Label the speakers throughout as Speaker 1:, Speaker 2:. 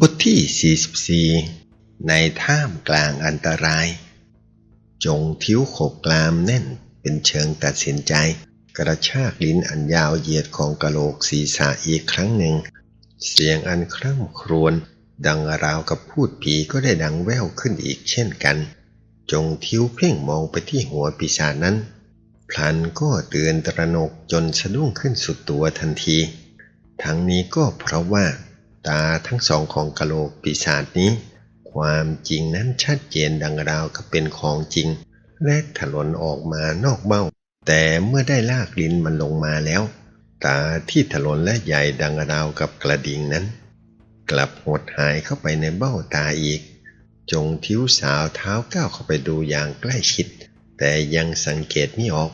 Speaker 1: บทที่ 44 ในท่ามกลางอันตราย จงทิ้วโขกกลามแน่นเป็นเชิงตัดสินใจ กระชากลิ้นอันยาวเหยียดของกะโหลกศีรษะอีกครั้งหนึ่ง เสียงอันคร่ำครวญดังราวกับพูดผีก็ได้ดังแว่วขึ้นอีกเช่นกัน จงทิ้วเพ่งมองไปที่หัวปีศาจนั้น พลันก็เตือนตระหนกจนสะดุ้งขึ้นสุดตัวทันที ทั้งนี้ก็เพราะว่า ตาทั้งสองของกะโหลกปีศาจนี้ ความจริงนั้นชัดเจนดังราวกับเป็นของจริง และถลนออกมานอกเบ้า แต่เมื่อได้ลากลิ้นมันลงมาแล้ว ตาที่ถลนและใหญ่ดังราวกับกระดิ่งนั้น กลับหดหายเข้าไปในเบ้าตาอีก จงทิ้วสาวเท้าก้าวเข้าไปดูอย่างใกล้ชิด แต่ยังสังเกตไม่ออก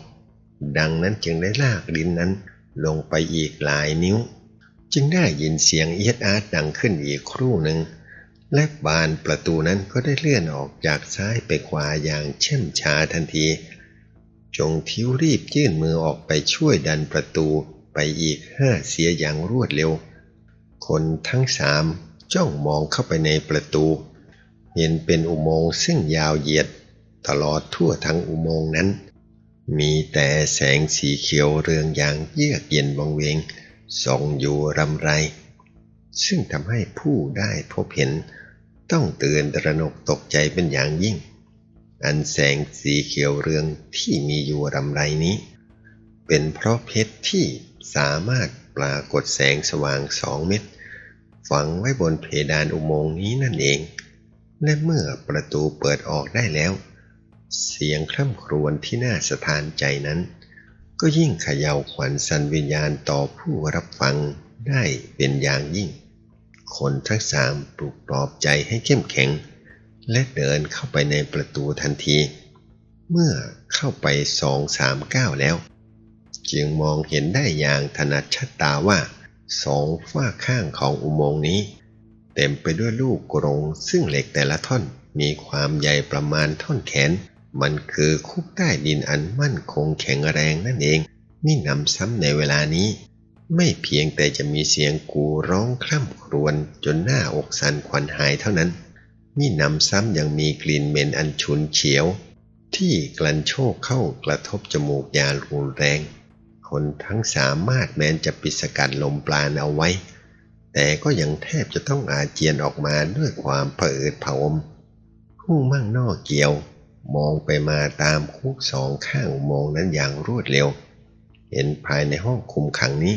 Speaker 1: ดังนั้นจึงได้ลากลิ้นนั้นลงไปอีกหลายนิ้ว จึงได้ยินเสียงเอียดอาร์ตดังขึ้นอีกครู่หนึ่ง และบานประตูนั้นก็ได้เลื่อนออกจากซ้ายไปขวาอย่างเช่มช้าทันที จงทิวรีบยื่นมือออกไปช่วยดันประตูไปอีกห้าเสียอย่างรวดเร็ว คนทั้งสามจ้องมองเข้าไปในประตู เห็นเป็นอุโมงค์ซึ่งยาวเหยียด ตลอดทั่วทั้งอุโมงค์นั้น มีแต่แสงสีเขียวเรืองอย่างเยือกเย็นวังเวง ส่องอยู่รำไร ซึ่งทำให้ผู้ได้พบเห็นต้องเตือนตระหนกตกใจเป็นอย่างยิ่ง อันแสงสีเขียวเรืองที่มีอยู่รำไรนี้ เป็นเพราะเพชรที่สามารถปรากฏแสงสว่างสองเม็ดฝังไว้บนเพดานอุโมงค์นี้นั่นเอง และเมื่อประตูเปิดออกได้แล้ว เสียงคร่ำครวญที่น่าสะท้านใจนั้น ก็ยิ่งเขย่าขวัญสันวิญญาณต่อผู้รับฟังได้เป็นอย่างยิ่ง คนทั้งสามปลุกปลอบใจให้เข้มแข็ง และเดินเข้าไปในประตูทันที เมื่อเข้าไปสองสามก้าวแล้ว จึงมองเห็นได้อย่างถนัดชัดตาว่าสองฝ้าข้างของอุโมงค์นี้ เต็มไปด้วยลูกกรงซึ่งเหล็กแต่ละท่อนมีความใหญ่ประมาณท่อนแขน มันคือคุกใต้ดินอันมั่นคงแข็งแรงนั่นเอง นี่นำซ้ำในเวลานี้ ไม่เพียงแต่จะมีเสียงกูร้องคร่ำครวญจนหน้าอกสั่นขวัญหายเท่านั้น นี่นำซ้ำยังมีกลิ่นเหม็นอันฉุนเฉียว ที่กลั่นโชกเข้ากระทบจมูกยารุนแรง คนทั้งสามารถแม้นจะปิดสกัดลมปราณเอาไว้ แต่ก็ยังแทบจะต้องอาเจียนออกมาด้วยความเผอืดเผอมผู้มั่งนอกเกี่ยว มองไปมาตามคุกสองข้างมองนั้นอย่างรวดเร็ว เห็นภายในห้องคุมขังนี้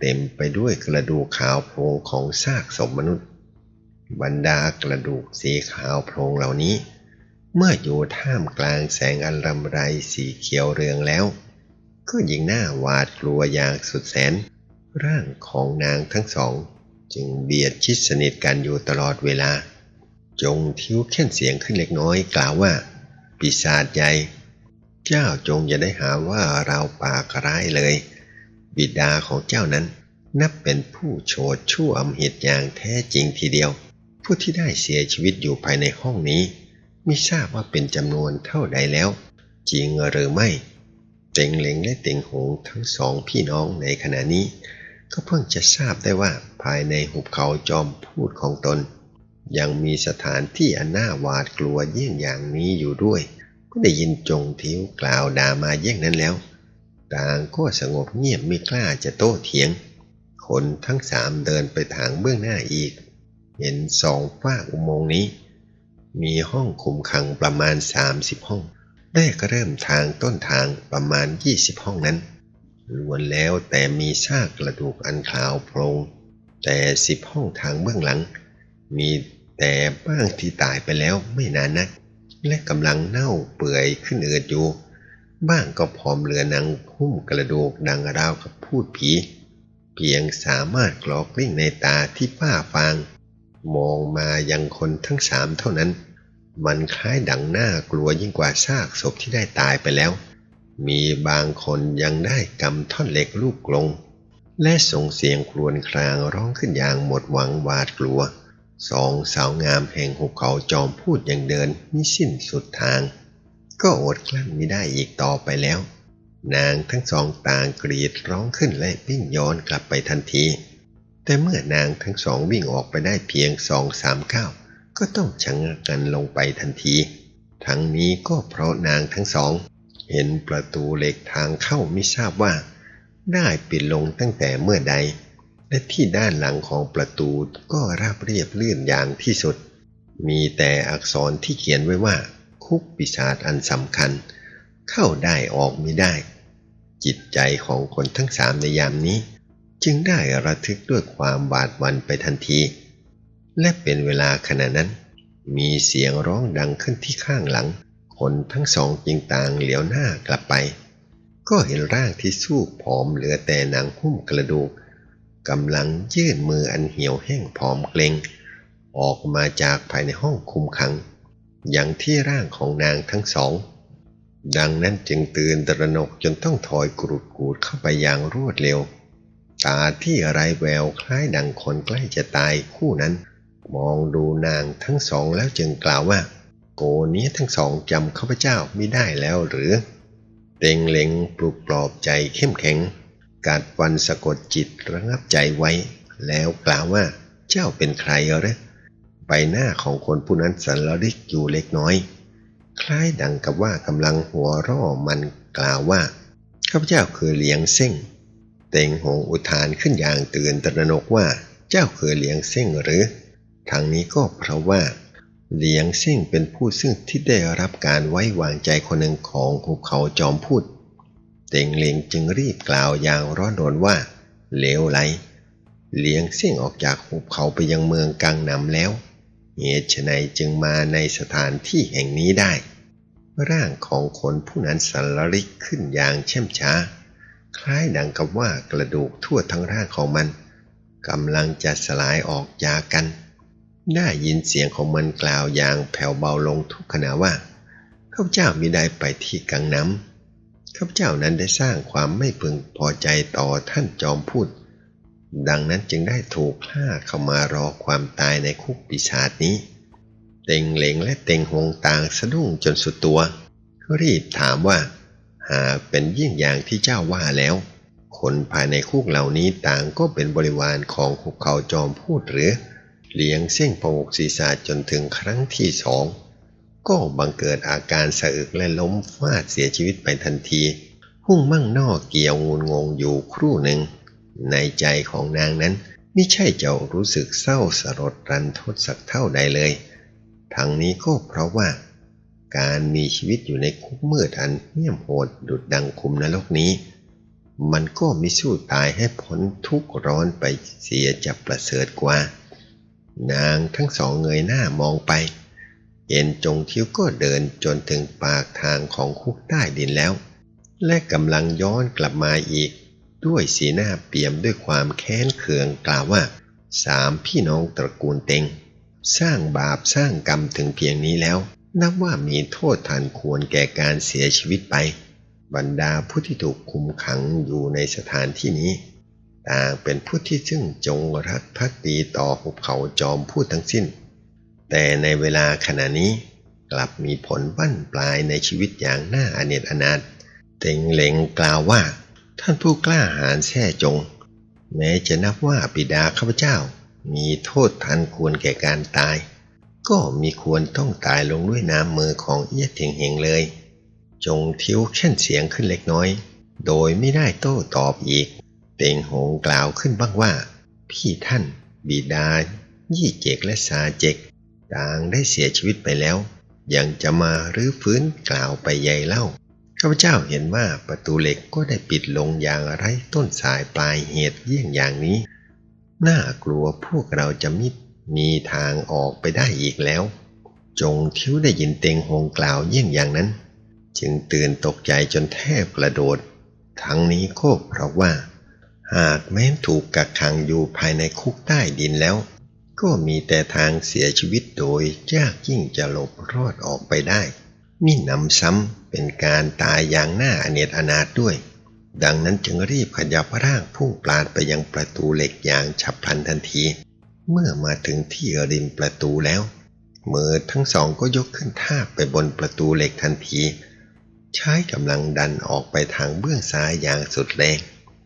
Speaker 1: เต็มไปด้วยกระดูกขาวโพลงของซากศพมนุษย์ บรรดากระดูกสีขาวโพลงเหล่านี้ เมื่ออยู่ท่ามกลางแสงอันรำไรสีเขียวเรืองแล้ว ก็ยิ่งน่าหวาดกลัวอย่างสุดแสน ร่างของนางทั้งสอง จึงเบียดชิดสนิทกันอยู่ตลอดเวลา จงทิ้วเข่นเสียงขึ้นเล็กน้อยกล่าวว่า ปีศาจใหญ่ เจ้าจงอย่าได้หาว่าเราปากร้ายเลย บิดาของเจ้านั้นนับเป็นผู้โฉดชั่วอำเหตุอย่างแท้จริงทีเดียว ผู้ที่ได้เสียชีวิตอยู่ภายในห้องนี้ ไม่ทราบว่าเป็นจำนวนเท่าใดแล้ว จริงหรือไม่ เต็งเหลงและเต็งหงทั้งสองพี่น้องในขณะนี้ ก็เพิ่งจะทราบได้ว่าภายในหุบเขาจอมพูดของตน ยังมีสถานที่อันน่าหวาดกลัวเยี่ยงอย่างนี้อยู่ด้วย ก็ได้ยินจงทิ้วกล่าวด่ามาเยี่ยงนั้นแล้ว ต่างก็สงบเงียบไม่กล้าจะโต้เถียง คนทั้งสามเดินไปทางเบื้องหน้าอีก เห็นสองฝ้ากอุโมงค์นี้ มีห้องคุมขังประมาณ 30 ห้องได้ก็เริ่มทางต้นทางประมาณ 20 ห้องนั้นล้วนแล้วแต่มีซากกระดูกอันขาวโพลงแต่สิบห้องทางเบื้องหลัง มี แต่บ้างที่ตายไปแล้วไม่นานนัก และกำลังเน่าเปื่อยขึ้นเอือดอยู่บ้างก็พร้อมเรือหนังหุ้มกระดูกดังราวกับพูดผี เพียงสามารถกรอกลิ้งในตาที่ป้าฟาง มองมายังคนทั้งสามเท่านั้น มันคล้ายดังหน้ากลัวยิ่งกว่าซากศพที่ได้ตายไปแล้ว มีบางคนยังได้กำท่อนเหล็กลูกกลง และส่งเสียงครวญครางร้องขึ้นอย่างหมดหวังหวาดกลัว สองสาวงามแห่งหุบเขาจอมพูดอยังเดินมิสิ้นสุดทาง ก็อดกลั้นไม่ได้อีกต่อไปแล้ว นางทั้งสองต่างกรีดร้องขึ้นและวิ่งย้อนกลับไปทันที แต่เมื่อนางทั้งสองวิ่งออกไปได้เพียงสองสามก้าวก็ต้องชะงักกันลงไปทันที ทั้งนี้ก็เพราะนางทั้งสอง เห็นประตูเหล็กทางเข้าไม่ทราบว่า ได้ปิดลงตั้งแต่เมื่อใด และที่ด้านหลังของประตูก็ราบเรียบลื่นอย่างที่สุด มีแต่อักษรที่เขียนไว้ว่า คุกปีศาจอันสำคัญ เข้าได้ออกไม่ได้ จิตใจของคนทั้งสามในยามนี้ จึงได้ระทึกด้วยความบาดวันไปทันที และเป็นเวลาขณะนั้น มีเสียงร้องดังขึ้นที่ข้างหลัง คนทั้งสองจึงต่างเหลียวหน้ากลับไป ก็เห็นร่างที่สู้ผอมเหลือแต่หนังหุ้มกระดูก กำลังยื่นมืออันเหี่ยวแห้งผอมเกรงออกมาจากภายในห้องคุมขัง อย่างที่ร่างของนางทั้งสอง ดังนั้นจึงตื่นตระหนกจนต้องถอยกรูดกูดเข้าไปอย่างรวดเร็ว ตาที่ไรแววคล้ายดังคนใกล้จะตายคู่นั้น มองดูนางทั้งสองแล้วจึงกล่าวว่า โกนี้ทั้งสองจำข้าพเจ้าไม่ได้แล้วหรือ เต็งเล็งปลุกปลอบใจเข้มแข็ง กัดฟันสะกดจิตระงับใจไว้ แล้วกล่าวว่าเจ้าเป็นใครเหรอใบหน้าของคนผู้นั้นสันลริกอยู่เล็กน้อย คล้ายดังกับว่ากำลังหัวร่อมันกล่าวว่าข้าพเจ้าคือเลี้ยงเส้งเต็งหงอุทานขึ้นอย่างตื่นตระหนกว่า เจ้าคือเลี้ยงเส้งหรือทางนี้ก็เพราะว่าเลี้ยงเส้งเป็นผู้ซึ่งที่ได้รับการไว้วางใจคนหนึ่งของหุบเขาจอมพูด เต็งเลียงจึงรีบกล่าวอย่างร้อนรนว่าเลวไหล เลี้ยงเส้งออกจากหุบเขาไปยังเมืองกังนำแล้ว เหตุไฉนจึงมาในสถานที่แห่งนี้ได้ ร่างของคนผู้นั้นสันลริกขึ้นอย่างเช่มช้า คล้ายดังกับว่ากระดูกทั่วทั้งร่างของมันกำลังจะสลายออกจากกัน ได้ยินเสียงของมันกล่าวอย่างแผ่วเบาลงทุกขณะว่าข้าพเจ้ามิได้ไปที่กังน้ำ ข้าพเจ้านั้นได้สร้างความไม่พึงพอใจต่อท่านจอมพูด ดังนั้นจึงได้ถูกฆ่าเข้ามารอความตายในคุกปีศาจนี้ เต็งเหลงและเต็งหงต่างสะดุ้งจนสุดตัวรีบถามว่า หากเป็นยิ่งอย่างที่เจ้าว่าแล้ว คนภายในคุกเหล่านี้ต่างก็เป็นบริวารของคุกเขาจอมพูดหรือ เลี้ยงเส้นประวกศีรษะจนถึงครั้งที่สอง ก็บังเกิดอาการสะอึกและล้มฟาดเสียชีวิตไปทันที หุ่งมั่งนอกเกี่ยวงูงงอยู่ครู่หนึ่ง ในใจของนางนั้นไม่ใช่จะรู้สึกเศร้าสลดรันทดสักเท่าใดเลย ทั้งนี้ก็เพราะว่า การมีชีวิตอยู่ในคุกมืดอันเหี้ยมโหดดุดดังคุมนรกนี้ มันก็ม่สู้ตายให้พ้นทุกข์ร้อนไปเสียจะประเสริฐกว่า นางทั้งสองเงยหน้ามองไป เห็นจงทิวก็เดินจนถึงปากทางของคุกใต้ดินแล้ว และกำลังย้อนกลับมาอีก ด้วยสีหน้าเปี่ยมด้วยความแค้นเคืองกล่าวว่า สามพี่น้องตระกูลเต็ง สร้างบาปสร้างกรรมถึงเพียงนี้แล้ว นับว่ามีโทษทันควรแก่การเสียชีวิตไป บรรดาผู้ที่ถูกคุมขังอยู่ในสถานที่นี้ ต่างเป็นผู้ที่ซึ่งจงรักภักดีต่อหุบเขาจอมพูดทั้งสิ้น แต่ในเวลาขณะนี้กลับมีผลบั้นปลายในชีวิตอย่างน่าอเนจอนาถเต็งเหลงกล่าวว่า ท่านผู้กล้าหาญแท้จง แม้จะนับว่าบิดาข้าพเจ้า มีโทษทันควรแก่การตาย ก็มีควรต้องตายลงด้วยน้ำมือของเอี้ยเถียงเหงเลย จงทิ้วแค่นเสียงขึ้นเล็กน้อย โดยไม่ได้โต้ตอบอีก เต็งหงกล่าวขึ้นบ้างว่า พี่ท่าน บิดา ยี่เจกและซาเจก ต่างได้เสียชีวิตไปแล้ว ยังจะมารื้อฟื้นกล่าวไปใหญ่เล่าข้าพเจ้าเห็นว่าประตูเหล็กก็ได้ปิดลงอย่างไร้ต้นสายปลายเหตุเยี่ยงอย่างนี้ น่ากลัวพวกเราจะมิดมีทางออกไปได้อีกแล้ว จงทิวได้ยินเต็งหงกล่าวเยี่ยงอย่างนั้น จึงตื่นตกใจจนแทบกระโดด ทั้งนี้ก็เพราะว่า หากแม้นถูกกักขังอยู่ภายในคุกใต้ดินแล้ว ก็มีแต่ทางเสียชีวิตโดยยากยิ่งจะหลบรอดออกไปได้มิหนำซ้ำเป็นการตายอย่างหน่าอเนจอนาถด้วย ดังนั้นจึงรีบขยับร่างพุ่งปลาดไปยังประตูเหล็กอย่างฉับพลันทันที เมื่อมาถึงที่ริมประตูแล้ว มือทั้งสองก็ยกขึ้นทาบไปบนประตูเหล็กทันที ใช้กำลังดันออกไปทางเบื้องซ้ายอย่างสุดแรง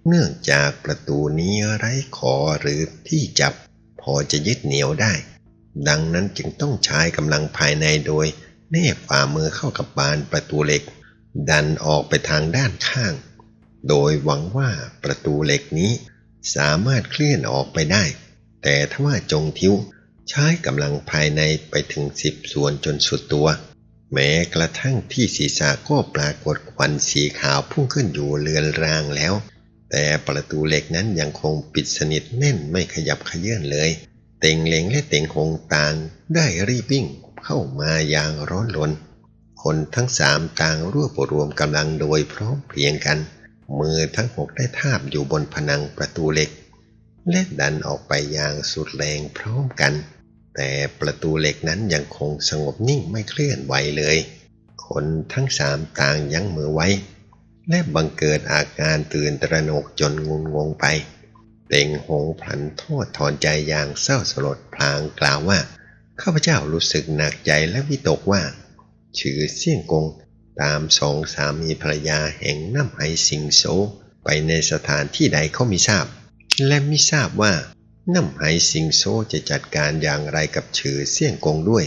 Speaker 1: เนื่องจากประตูนี้ไร้ขอหรือที่จับ พอจะยึดเหนี่ยวได้ ดังนั้นจึงต้องใช้กำลังภายในโดยแนบฝ่ามือเข้ากับบานประตูเหล็ก ดันออกไปทางด้านข้าง โดยหวังว่าประตูเหล็กนี้สามารถเคลื่อนออกไปได้ แต่ถ้าว่าจงทิ้วใช้กำลังภายในไปถึงสิบส่วนจนสุดตัว แม้กระทั่งที่ศีรษะก็ปรากฏควันสีขาวพุ่งขึ้นอยู่เลือนรางแล้ว แต่ประตูเหล็กนั้นยังคงปิดสนิทแน่นไม่ขยับขยื่นเลย เต็งเหลงและเต็งหงต่างได้รีบวิ่งเข้ามาอย่างร้อนรนคนทั้งสามต่างรวบรวมกำลังโดยพร้อมเพรียงกัน มือทั้งหกได้ทาบอยู่บนผนังประตูเหล็ก และดันออกไปอย่างสุดแรงพร้อมกัน แต่ประตูเหล็กนั้นยังคงสงบนิ่งไม่เคลื่อนไหวเลย คนทั้งสามต่างยั้งมือไว้ และบังเกิดอาการตื่นตระหนกจนงุนงงไปเต็งหงพลันโทษถอนใจอย่างเศร้าสลดพลางกล่าวว่า ข้าพเจ้ารู้สึกหนักใจและวิตกว่า ชื่อเสี่ยงกงตามสองสามีภรรยาแห่งน้ำไอสิงโซไปในสถานที่ใดเขาไม่ทราบ และไม่ทราบว่าน้ำไอสิงโซจะจัดการอย่างไรกับชื่อเสี่ยงกงด้วย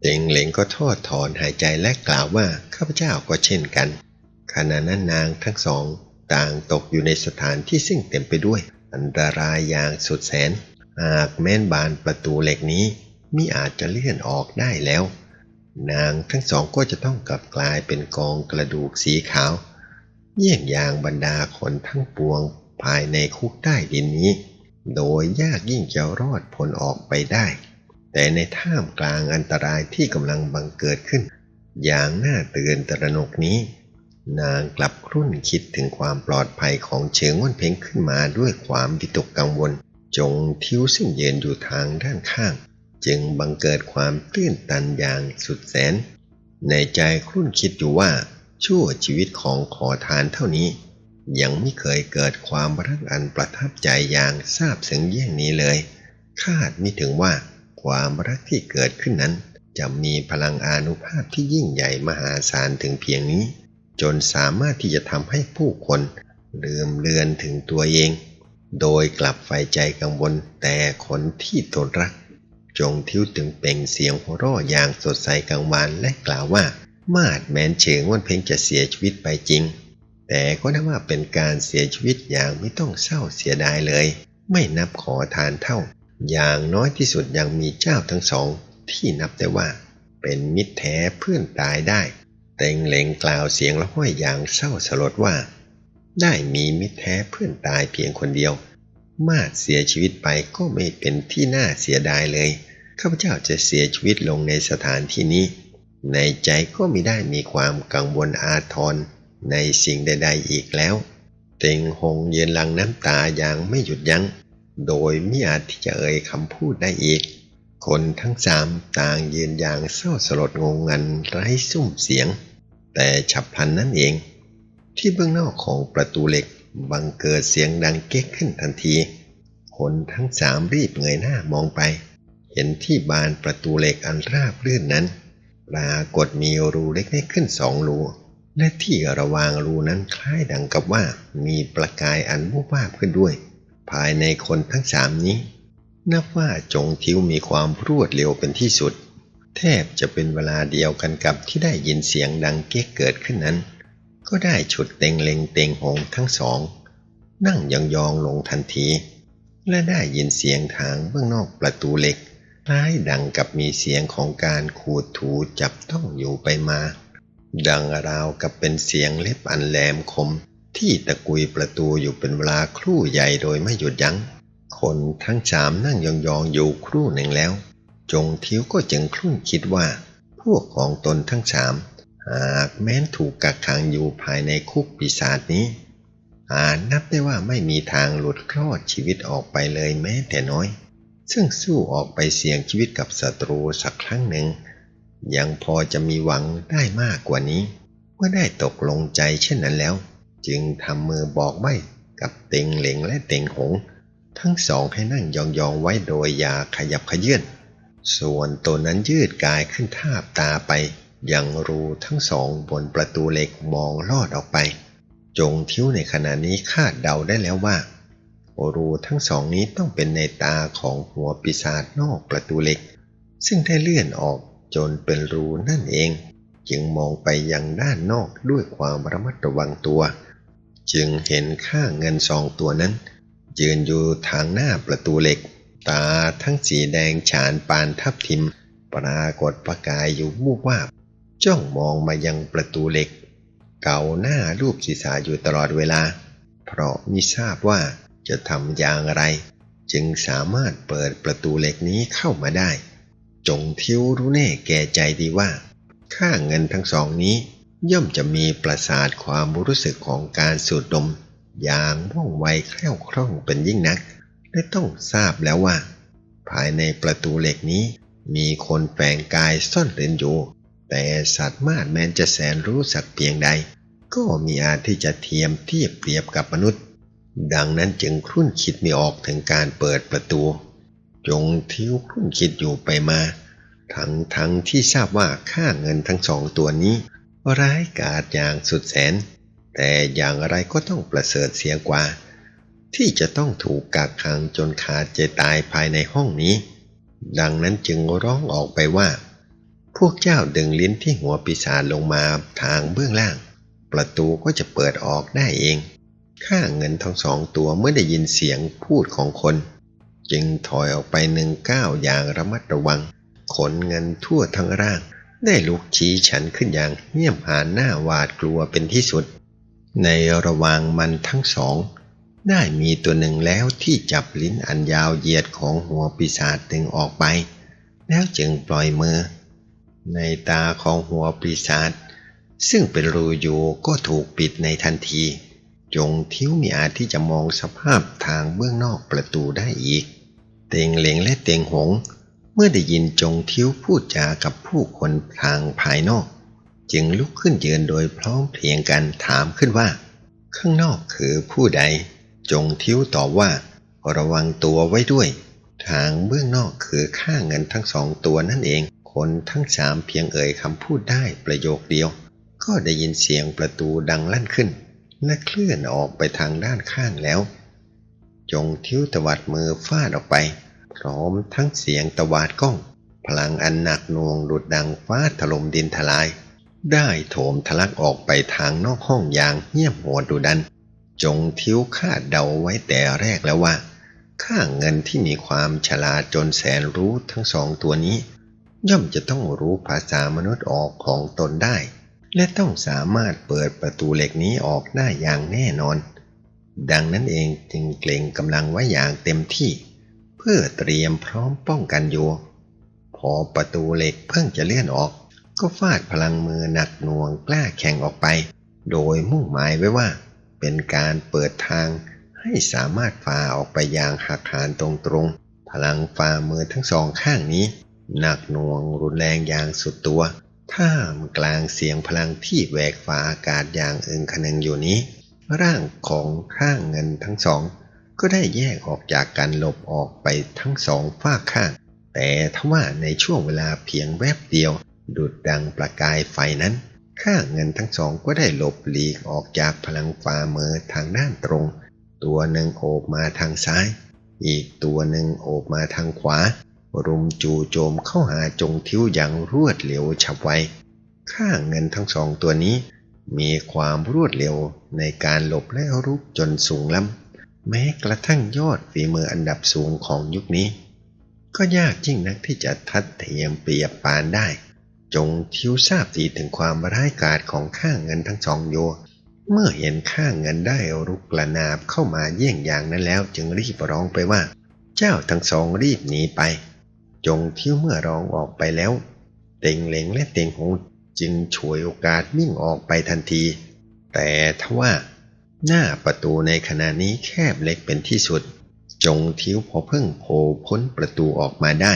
Speaker 1: เต็งเหลงก็ทอดถอนหายใจและกล่าวว่าข้าพเจ้าก็เช่นกัน ขณะนั้นนางทั้งสองต่างตกอยู่ในสถานที่ซึ่งเต็มไปด้วย อันตรายอย่างสุดแสน หากแม้นบานประตูเหล็กนี้มิอาจจะเลื่อนออกได้แล้ว นางทั้งสองก็จะต้องกลับกลายเป็นกองกระดูกสีขาว เยี่ยงอย่างบรรดาคนทั้งปวงภายในคุกใต้ดินนี้ โดยยากยิ่งจะรอดพ้นออกไปได้ แต่ในท่ามกลางอันตรายที่กำลังบังเกิดขึ้น อย่างน่าตื่นตระหนกนี้ นางกลับครุ่นคิดถึงความปลอดภัยของเชิงวันเพ็งขึ้นมาด้วยความวิตกกังวล จงทิ้วซึ่งเยืนอยู่ทางด้านข้าง จึงบังเกิดความตื้นตันอย่างสุดแสน ในใจครุ่นคิดอยู่ว่า ชั่วชีวิตของขอทานเท่านี้ ยังไม่เคยเกิดความรักอันประทับใจอย่างซาบซึ้งเยี่ยงนี้เลย คาดไม่ถึงว่าความรักที่เกิดขึ้นนั้น จะมีพลังอานุภาพที่ยิ่งใหญ่มหาศาลถึงเพียงนี้ จนสามารถที่จะทำให้ผู้คนลืมเลือนถึงตัวเอง โดยกลับไฟใจกังวลแต่คนที่ตนรัก จงทิ้วถึงเป่งเสียงหัวเราะอย่างสดใสกลางวันและกล่าวว่า มาดแม้นเฉิงวันเพ็งจะเสียชีวิตไปจริง แต่ก็นับว่าเป็นการเสียชีวิตอย่างไม่ต้องเศร้าเสียดายเลย ไม่นับขอทานเท่า อย่างน้อยที่สุดยังมีเจ้าทั้งสอง ที่นับแต่ว่า เป็นมิตรแท้เพื่อนตายได้ เต็งเหลงกล่าวเสียงละห้อยอย่างเศร้าสลดว่า ได้มีมิตรแท้เพื่อนตายเพียงคนเดียว มาดเสียชีวิตไปก็ไม่เป็นที่น่าเสียดายเลยข้าพเจ้าจะเสียชีวิตลงในสถานที่นี้ ในใจก็ไม่ได้มีความกังวลอาทรในสิ่งใด ๆอีกแล้ว เต็งหงเย็นหลังน้ำตาอย่างไม่หยุดยัง้ง โดยไม่อาจที่จะเอ่ยคำพูดได้อีก คนทั้งสามต่างยืนอย่างเศร้าสลดงงงันไร้ซุ้มเสียง แต่ฉับพลันนั่นเอง ที่เบื้องนอกของประตูเหล็กบังเกิดเสียงดังเก๊กขึ้นทันที คนทั้งสามรีบเงยหน้ามองไป เห็นที่บานประตูเหล็กอันราบรื่นนั้น ปรากฏมีรูเล็กๆขึ้นสองรูและที่ระวางรูนั้นคล้ายดังกับว่ามีประกายอันวูบวาบขึ้นด้วย ภายในคนทั้งสามนี้ นับว่าจงทิวมีความรวดเร็วเป็นที่สุด แทบจะเป็นเวลาเดียวกันกับที่ได้ยินเสียงดังเก๊กเกิดขึ้นนั้น ก็ได้ฉุดเต็งเล็งเต็งหงทั้งสอง นั่งยองๆลงทันที และได้ยินเสียงทางเบื้องนอกประตูเหล็กคล้ายดังกับมีเสียงของการขูดถูจับต้องอยู่ไปมา ดังราวกับเป็นเสียงเล็บอันแหลมคม ที่ตะกุยประตูอยู่เป็นเวลาครู่ใหญ่โดยไม่หยุดยัง้ง คนทั้งสามนั่งยองๆอยู่ครู่หนึ่งแล้ว จงทิวก็จึงครุ่นคิดว่า พวกของตนทั้งสามหากแม้นถูกกักขังอยู่ภายในคุกปีศาจนี้อาจนับได้ว่าไม่มีทางหลุดคลอดชีวิตออกไปเลยแม้แต่น้อย ซึ่งสู้ออกไปเสี่ยงชีวิตกับศัตรูสักครั้งหนึ่ง ยังพอจะมีหวังได้มากกว่านี้ เมื่อได้ตกลงใจเช่นนั้นแล้ว จึงทำมือบอกใบกับเต็งเหลงและเต็งหง ทั้งสองให้นั่งยองๆไว้โดยอย่าขยับขยื่นส่วนตัวนั้นยืดกายขึ้นทาบตาไป ยังรูทั้งสองบนประตูเหล็กมองลอดออกไป จงทิ้วในขณะนี้คาดเดาได้แล้วว่า รูทั้งสองนี้ต้องเป็นในตาของหัวปีศาจนอกประตูเหล็ก ซึ่งได้เลื่อนออกจนเป็นรูนั่นเอง จึงมองไปยังด้านนอกด้วยความระมัดระวังตัว จึงเห็นข้างเงินสองตัวนั้น ยืนอยู่ทางหน้าประตูเหล็ก ตาทั้งสีแดงฉานปานทับทิม ปรากฏประกายอยู่มูบวาบ จ้องมองมายังประตูเหล็ก เกาหน้ารูปศีรษะอยู่ตลอดเวลา เพราะมิทราบว่าจะทำอย่างไร จึงสามารถเปิดประตูเหล็กนี้เข้ามาได้ จงทิวรู้แน่แก่ใจดีว่า ค่าเงินทั้งสองนี้ย่อมจะมีประสาทความรู้สึกของการสูดดม ย่างว่องไวแคล่วคล่องเป็นยิ่งนักและต้องทราบแล้วว่า ภายในประตูเหล็กนี้ มีคนแฝงกายซ่อนเร้นอยู่ แต่สัตว์มาดแมนจะแสนรู้สักเพียงใด ก็มีอาจที่จะเทียมเทียบเปรียบกับมนุษย์ ดังนั้นจึงครุ่นคิดไม่ออกถึงการเปิดประตู จงทิ้วครุ่นคิดอยู่ไปมา ทั้งทั้งที่ทราบว่าค่าเงินทั้งสองตัวนี้ร้ายกาจอย่างสุดแสน แต่อย่างไรก็ต้องประเสริฐเสียกว่า ที่จะต้องถูกกักขังจนขาดใจตายภายในห้องนี้ ดังนั้นจึงร้องออกไปว่า พวกเจ้าดึงลิ้นที่หัวปีศาจลงมาทางเบื้องล่าง ประตูก็จะเปิดออกได้เองค่าเงินทั้งสองตัวเมื่อได้ยินเสียงพูดของคน จึงถอยออกไปหนึ่งก้าวอย่างระมัดระวัง ขนเงินทั่วทั้งร่างได้ลุกชี้ฉันขึ้นอย่างเงียบหานหน้าหวาดกลัวเป็นที่สุด ในระหว่างมันทั้งสอง ได้มีตัวหนึ่งแล้วที่จับลิ้นอันยาวเหยียดของหัวปีศาจตึงออกไป แล้วจึงปล่อยมือ ในตาของหัวปีศาจซึ่งเป็นรูอยู่ก็ถูกปิดในทันที จงทิ้วมีอาจที่จะมองสภาพทางเบื้องนอกประตูได้อีก เตงเหลงและเตงหง เมื่อได้ยินจงทิ้วพูดจากับผู้คนทางภายนอก จึงลุกขึ้นยืนโดยพร้อมเพรียงกันถามขึ้นว่า ข้างนอกคือผู้ใด จงทิ้วตอบว่า ระวังตัวไว้ด้วย ทางเบื้องนอกคือค่าเงินทั้งสองตัวนั่นเอง คนทั้งสามเพียงเอ่ยคำพูดได้ประโยคเดียว ก็ได้ยินเสียงประตูดังลั่นขึ้น และเคลื่อนออกไปทางด้านข้างแล้ว จงทิ้วตวัดมือฟาดออกไป พร้อมทั้งเสียงตวาดก้อง พลังอันหนักหน่วงดุดดังฟ้าถล่มดินทลาย ได้โถมทะลักออกไปทางนอกห้องอย่างเงียบหัวดุดัน จงทิ้วคาดเดาไว้แต่แรกแล้วว่า ค่าเงินที่มีความฉลาดจนแสนรู้ทั้งสองตัวนี้ ย่อมจะต้องรู้ภาษามนุษย์ออกของตนได้ และต้องสามารถเปิดประตูเหล็กนี้ออกได้อย่างแน่นอน ดังนั้นเองจึงเกรงกำลังไว้อย่างเต็มที่ เพื่อเตรียมพร้อมป้องกันอยู่พอประตูเหล็กเพิ่งจะเลื่อนออก ก็ฟาดพลังมือหนักหน่วงกล้าแข่งออกไป โดยมุ่งหมายไว้ว่า เป็นการเปิดทางให้สามารถฝ่าออกไปอย่างหักหานตรงๆ พลังฝ่ามือทั้งสองข้างนี้ หนักหน่วงรุนแรงอย่างสุดตัว ท่ามกลางเสียงพลังที่แหวกฟ้าอากาศอย่างอึงคนึงอยู่นี้ ร่างของข้างเงินทั้งสอง ก็ได้แยกออกจากกันหลบออกไปทั้งสองฝากข้าง แต่ทว่าในช่วงเวลาเพียงแวบเดียว ดุดดังประกายไฟนั้นข้าเงินทั้งสองก็ได้หลบหลีกออกจากพลังฟ้ามือทางด้านตรง ตัวหนึ่งโอบมาทางซ้าย อีกตัวหนึ่งโอบมาทางขวา รุมจู่โจมเข้าหาจงทิ้วอย่างรวดเร็วฉับไวค่าเงินทั้งสองตัวนี้ มีความรวดเร็วในการหลบและรุกจนสูงล้ำแม้กระทั่งยอดฝีมืออันดับสูงของยุคนี้ ก็ยากยิ่งนักที่จะทัดเทียมเปรียบปานได้ จงทิวทราบดีถึงความร้ายกาจของข้าเงินทั้งสองโย เมื่อเห็นข้าเงินได้รุกกระนาบเข้ามาเยี่ยงอย่างนั้นแล้ว จึงรีบร้องไปว่า เจ้าทั้งสองรีบหนีไป จงทิ้วเมื่อร้องออกไปแล้ว เต็งเหลงและเต็งหงจึงฉวยโอกาสวิ่งออกไปทันที แต่ทว่า หน้าประตูในขณะนี้แคบเล็กเป็นที่สุด จงทิ้วพอเพิ่งโผล่พ้นประตูออกมาได้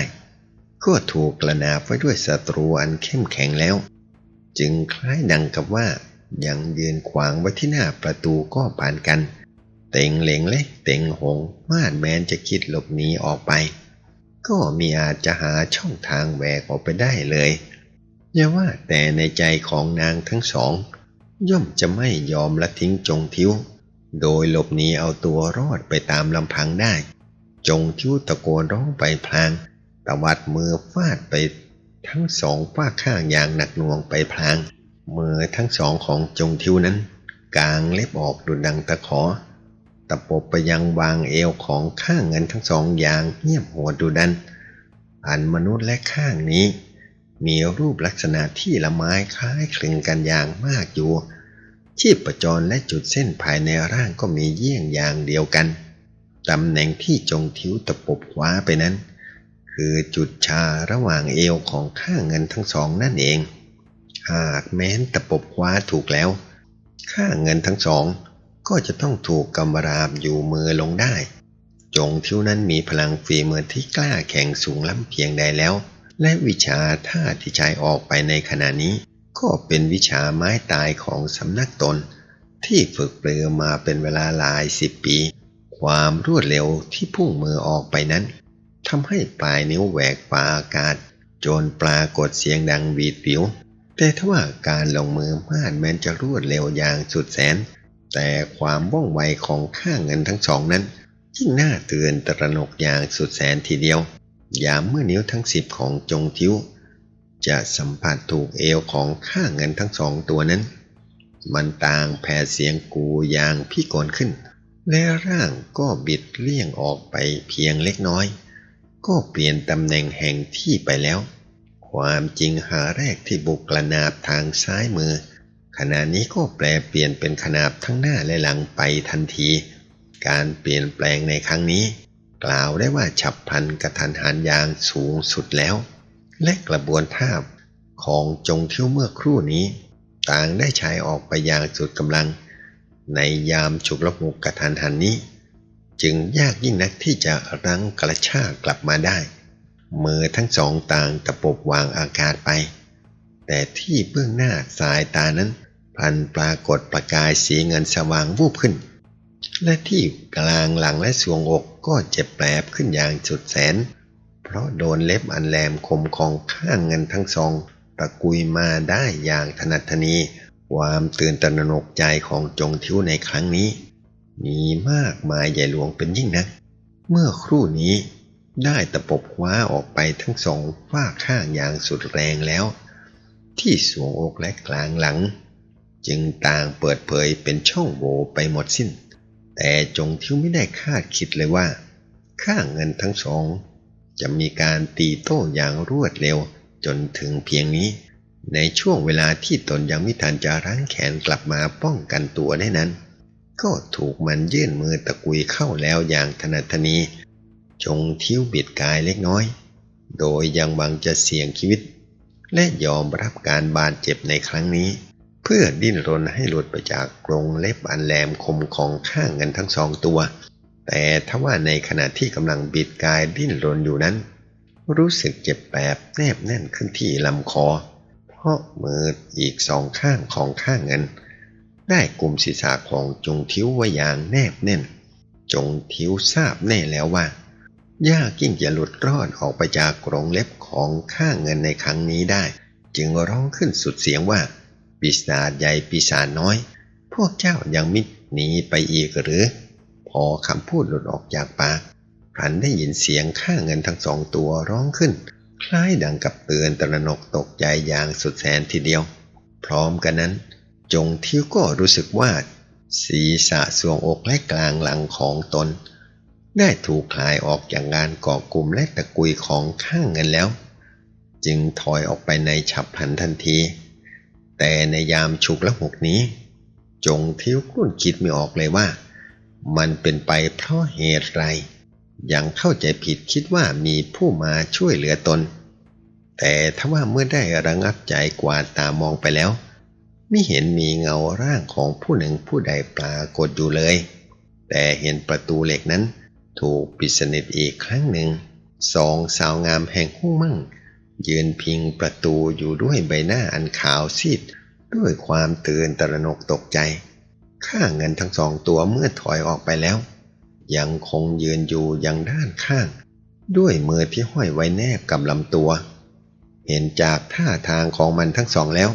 Speaker 1: ก็ถูกกระนาบไว้ด้วยศัตรูอันเข้มแข็งแล้ว จึงคล้ายดังกับว่ายังยืนขวางไว้ที่หน้าประตูก็ผ่านกัน เต็งเหลงเล็กเต็งหง มาดแมนจะคิดหลบหนีออกไป ก็มีอาจจะหาช่องทางแหวกออกไปได้เลยอย่าว่าแต่ในใจของนางทั้งสอง ย่อมจะไม่ยอมละทิ้งจงทิวโดยหลบหนีเอาตัวรอดไปตามลำพังได้ จงทิวตะโกนร้องไปพลาง ตวัดมือฟาดไปทั้งสองฝ้าข้างอย่างหนักหน่วงไปพลาง มือทั้งสองของจงทิวนั้น กางเล็บออกดุดดังตะขอ ตะปบไปยังวางเอวของข้างเงินทั้งสองอย่างเงียบหัวดุดัน อันมนุษย์และข้างนี้ มีรูปลักษณะที่ละไม้คล้ายคลึงกันอย่างมากอยู่ ชีพประจรและจุดเส้นภายในร่างก็มีเยี่ยงอย่างเดียวกันตำแหน่งที่จงทิวตะปบขวาไปนั้น คือจุดชาระหว่างเอวของข้างเงินทั้งสองนั่นเอง หากแม้นตะปบขวาถูกแล้วข้างเงินทั้งสองก็จะต้องถูกกำราบอยู่มือลงได้ จงทิวนั้นมีพลังฝีมือที่กล้าแข่งสูงล้ำเพียงใดแล้ว และวิชาท่าที่ใช้ออกไปในขณะนี้ ก็เป็นวิชาไม้ตายของสำนักตน ที่ฝึกเปลือมาเป็นเวลาหลายสิบปี ความรวดเร็วที่พุ่งมือออกไปนั้น ทำให้ปลายนิ้วแหวกฝ่าอากาศจนปรากฏเสียงดังบีดผิว แต่ถ้าว่าการลงมือมาดแม้นจะรวดเร็วอย่างสุดแสน แต่ความว่องไวของข้างเงินทั้งสองนั้นยิ่งน่าเตือนตระหนกอย่างสุดแสนทีเดียว ยามเมื่อนิ้วทั้งสิบของจงทิวจะสัมผัสถูกเอวของข้างเงินทั้งสองตัวนั้น มันต่างแผ่เสียงกูอย่างพิกลขึ้น และร่างก็บิดเลี่ยงออกไปเพียงเล็กน้อย ก็เปลี่ยนตำแหน่งแห่งที่ไปแล้ว ความจริงหาแรกที่บุกกระนาบทางซ้ายมือ ขณะนี้ก็แปลเปลี่ยนเป็นขนาบทั้งหน้าและหลังไปทันที การเปลี่ยนแปลงในครั้งนี้ กล่าวได้ว่าฉับพลันกระทันหันอย่างสูงสุดแล้ว และกระบวนท่าของจงเที่ยวเมื่อครู่นี้ ต่างได้ใช้ออกไปอย่างสุดกำลัง ในยามฉุกละหุกกระทันหันนี้ จึงยากยิ่งนักที่จะรั้งกระชากกลับมาได้ มือทั้งสองต่างตะปบวางอากาศไป แต่ที่เบื้องหน้าสายตานั้นพันปรากฏประกายสีเงินสว่างวูบขึ้น และที่กลางหลังและสวงอกก็เจ็บแปรบขึ้นอย่างสุดแสน เพราะโดนเล็บอันแหลมคมของข้างเงินทั้งสองตะกุยมาได้อย่างถนัดทนีความตื่นตระหนกใจของจงทิวในครั้งนี้ มีมากมายใหญ่หลวงเป็นยิ่งนัก เมื่อครู่นี้ได้ตะปบคว้าออกไปทั้งสองฝ้าข้างอย่างสุดแรงแล้ว ที่สวงอกและกลางหลัง จึงต่างเปิดเผยเป็นช่องโหว่ไปหมดสิ้น แต่จงทิวไม่ได้คาดคิดเลยว่า ข้างเงินทั้งสอง จะมีการตีโต้อย่างรวดเร็วจนถึงเพียงนี้ ในช่วงเวลาที่ตนยังไม่ทันจะรั้งแขนกลับมาป้องกันตัวได้นั้น ก็ถูกมันยื่นมือตะกุยเข้าแล้วอย่างถนัดทนี จงทิ้วบิดกายเล็กน้อย โดยยังหวังจะเสี่ยงชีวิต และยอมรับการบาดเจ็บในครั้งนี้ เพื่อดิ้นรนให้หลุดไปจากกรงเล็บอันแหลมคมของข้างเงินทั้งสองตัว แต่ถ้าว่าในขณะที่กำลังบิดกายดิ้นรนอยู่นั้น รู้สึกเจ็บแปบแนบแน่นขึ้นที่ลำคอ เพราะมืออีกสองข้างของข้างเงิน ได้กลุ่มศีรษะของจงทิ้วไว้อย่างแนบแน่น จงทิ้วทราบแน่แล้วว่ายากยิ่งจะหลุดรอดออกไปจากกรงเล็บของข้าเงินในครั้งนี้ได้ จึงร้องขึ้นสุดเสียงว่า ปีศาจใหญ่ปีศาจน้อย พวกเจ้ายังมิดหนีไปอีกหรือ พอคำพูดหลุดออกจากปากพลันได้ยินเสียงข้าเงินทั้งสองตัวร้องขึ้น คล้ายดังกับเตือนตระหนกตกใจอย่างสุดแสนทีเดียว พร้อมกันนั้น จงทิวก็รู้สึกว่า ศีรษะสวงอกและกลางหลังของตน ได้ถูกคลายออกจากงานก่อกลุ่มและตะกุยของข้างเงินแล้ว จึงถอยออกไปในฉับพลันทันที แต่ในยามฉุกละหกนี้ จงทิวกุ้นคิดไม่ออกเลยว่า มันเป็นไปเพราะเหตุไรยังเข้าใจผิดคิดว่ามีผู้มาช่วยเหลือตน แต่ถ้าว่าเมื่อได้ระงับใจกวาดตามองไปแล้ว ไม่เห็นมีเงาร่างของผู้หนึ่งผู้ใดปรากฏอยู่เลย แต่เห็นประตูเหล็กนั้น ถูกปิดสนิทอีกครั้งหนึ่ง สองสาวงามแห่งหุ้งมั่ง ยืนพิงประตูอยู่ด้วยใบหน้าอันขาวซีด ด้วยความตื่นตระหนกตกใจ ข้าเงินทั้งสองตัวเมื่อถอยออกไปแล้ว ยังคงยืนอยู่ยังด้านข้าง ด้วยมือที่ห้อยไว้แนบกับลำตัว เห็นจากท่าทางของมันทั้งสองแล้ว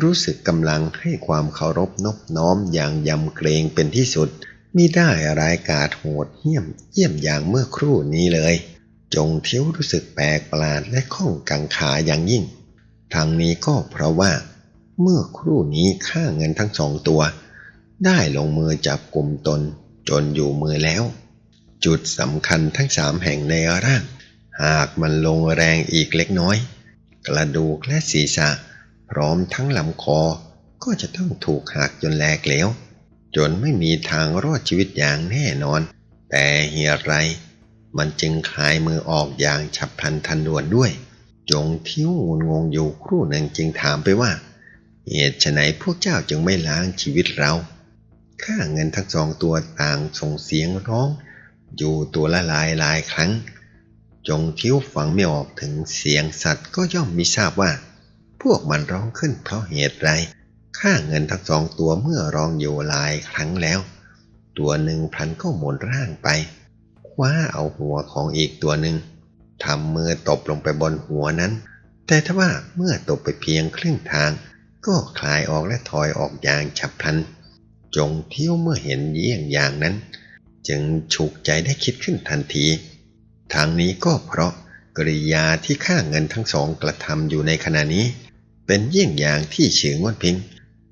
Speaker 1: รู้สึกกำลังให้ความเคารพนบน้อมอย่างยำเกรงเป็นที่สุดมิได้รายกาจโหดเหี้ยมเยี่ยมอย่างเมื่อครู่นี้เลย จงเที่ยวรู้สึกแปลกประหลาดและข้องกังขาอย่างยิ่ง ทางนี้ก็เพราะว่า เมื่อครู่นี้ค่าเงินทั้งสองตัว ได้ลงมือจับกลุ่มตนจนอยู่มือแล้ว จุดสำคัญทั้งสามแห่งในร่าง หากมันลงแรงอีกเล็กน้อย กระดูกและศีรษะ พร้อมทั้งลำคอก็จะต้องถูกหักจนแหลกเหลว จนไม่มีทางรอดชีวิตอย่างแน่นอน แต่เหตุไร มันจึงคลายมือออกอย่างฉับพลันทันด่วนด้วย จงทิ้วงุนงงอยู่ครู่หนึ่งจึงถามไปว่า เหตุไฉนพวกเจ้าจึงไม่ล้างชีวิตเราค่าเงินทั้งสองตัวต่างส่งเสียงร้อง อยู่ตัวละหลายหลายครั้ง จงคิ้วฟังไม่ออกถึงเสียงสัตว์ก็ย่อมมิทราบว่า พวกมันร้องขึ้นเพราะเหตุไรค่าเงินทั้งสองตัวเมื่อร้องอยู่หลายครั้งแล้ว ตัวหนึ่งพลันก็หมุนร่างไป คว้าเอาหัวของอีกตัวหนึ่งทำมือตบลงไปบนหัวนั้น แต่ถ้าว่าเมื่อตบไปเพียงครึ่งทาง ก็คลายออกและถอยออกอย่างฉับพลัน จงเที่ยวเมื่อเห็นเยี่ยงอย่างนั้น จึงฉุกใจได้คิดขึ้นทันทีทางนี้ก็เพราะกริยาที่ข้าเงินทั้งสองกระทำอยู่ในขณะนี้ เป็นเยี่ยงอย่างที่เฉียงวันพิง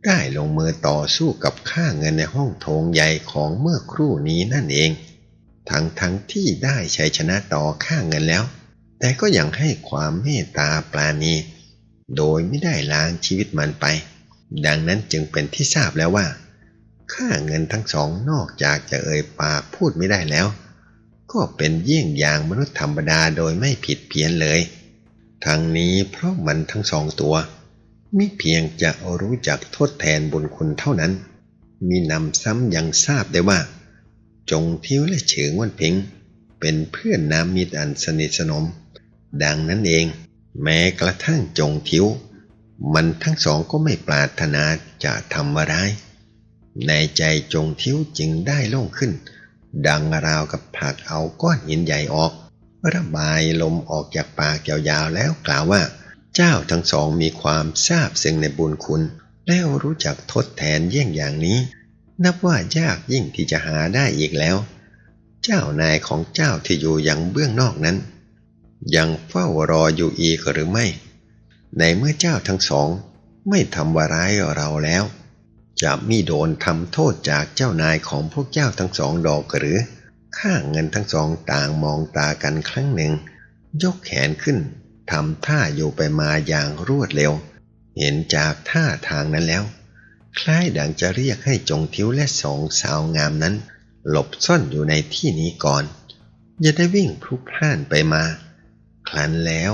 Speaker 1: ได้ลงมือต่อสู้กับข้าเงินในห้องโถงใหญ่ของเมื่อครู่นี้นั่นเอง ทั้งทั้งที่ได้ชัยชนะต่อข้าเงินแล้ว แต่ก็ยังให้ความเมตตาปราณี โดยไม่ได้ล้างชีวิตมันไป ดังนั้นจึงเป็นที่ทราบแล้วว่า ค่าเงินทั้งสองนอกจากจะเอ่ยปากพูดไม่ได้แล้ว ก็เป็นเยี่ยงอย่างมนุษย์ธรรมดาโดยไม่ผิดเพี้ยนเลย ทั้งนี้เพราะมันทั้งสองตัว มิเพียงจะรู้จักทดแทนบุญคุณเท่านั้น มีนำซ้ำยังทราบได้ว่า จงทิวและเฉิงวันเพ็งเป็นเพื่อนน้ำมิตรอันสนิทสนม ดังนั้นเอง แม้กระทั่งจงทิวมันทั้งสองก็ไม่ปรารถนาจะทำร้าย ในใจจงทิวจึงได้โล่งขึ้น ดังราวกับผลักเอาก้อนหินใหญ่ออก ระบายลมออกจากปากยาวๆแล้วกล่าวว่า เจ้าทั้งสองมีความทราบซึ้งในบุญคุณ แล้วรู้จักทดแทนเยี่ยงอย่างนี้ นับว่ายากยิ่งที่จะหาได้อีกแล้ว เจ้านายของเจ้าที่อยู่อยังเบื้องนอกนั้น ยังเฝ้ารออยู่อีกหรือไม่ ในเมื่อเจ้าทั้งสองไม่ทำวาร้ายเราแล้ว จะมีโดนทำโทษจากเจ้านายของพวกเจ้าทั้งสองดอกหรือข้าเงินทั้งสองต่างมองตากันครั้งหนึ่ง ยกแขนขึ้น ทำท่าอยู่ไปมาอย่างรวดเร็ว เห็นจากท่าทางนั้นแล้ว คล้ายดังจะเรียกให้จงทิวและสองสาวงามนั้น หลบซ่อนอยู่ในที่นี้ก่อนอย่าได้วิ่งพลุกพล่านไปมาครั้นแล้ว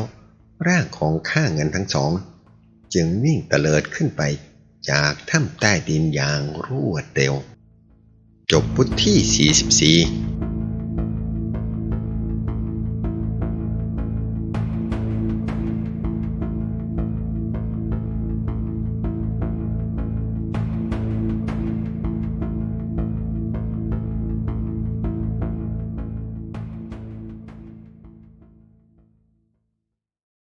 Speaker 1: ร่างของข้าเงินทั้งสอง จึงวิ่งเตลิดขึ้นไป จากถ้ำใต้ดินอย่างรวดเร็ว จบพุทธที่ 44